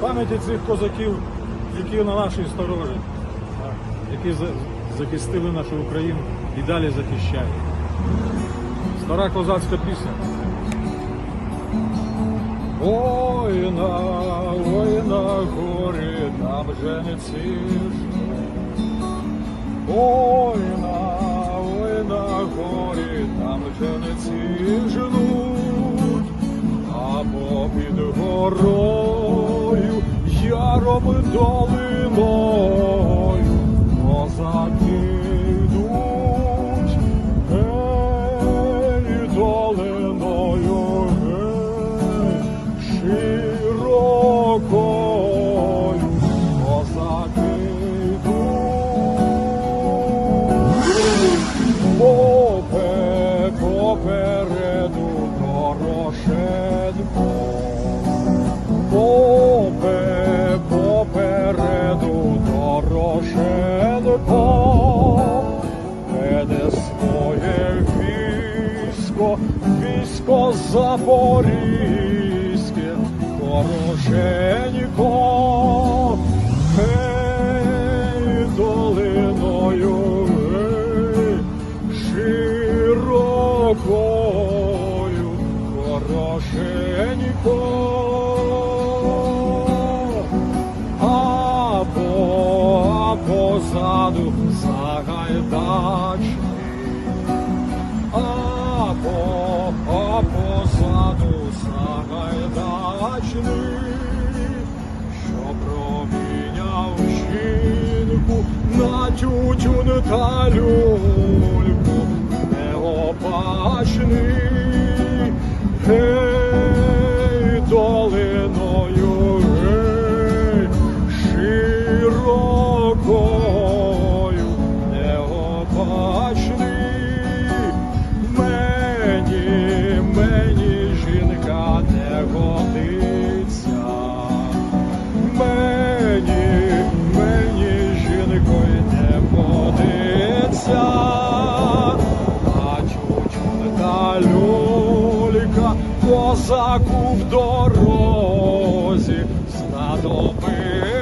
пам'яті цих козаків, які на нашій сторожі, які захистили нашу Україну і далі захищають. Стара козацька пісня. Ой на, ой горі, там жениці Ой на, ой на горі, там жениці жнуть, а попід горою, яром долиною, козаки йдуть, гей, долиною, гей, широкою, козаки йдуть. Попе, попереду Дорошенко. Запорізьке, Дорошенко. Гей, долиною, гей, широкою, хорошенько. А по, а позаду Сагайдачний, а позаду Сагайдачний, що проміняв жінку на тютюн та люльку неопачний, мені жінка не годиться, мені, мені жінкою не годиться, а чучу та люлька козаку в дорозі знадобиться.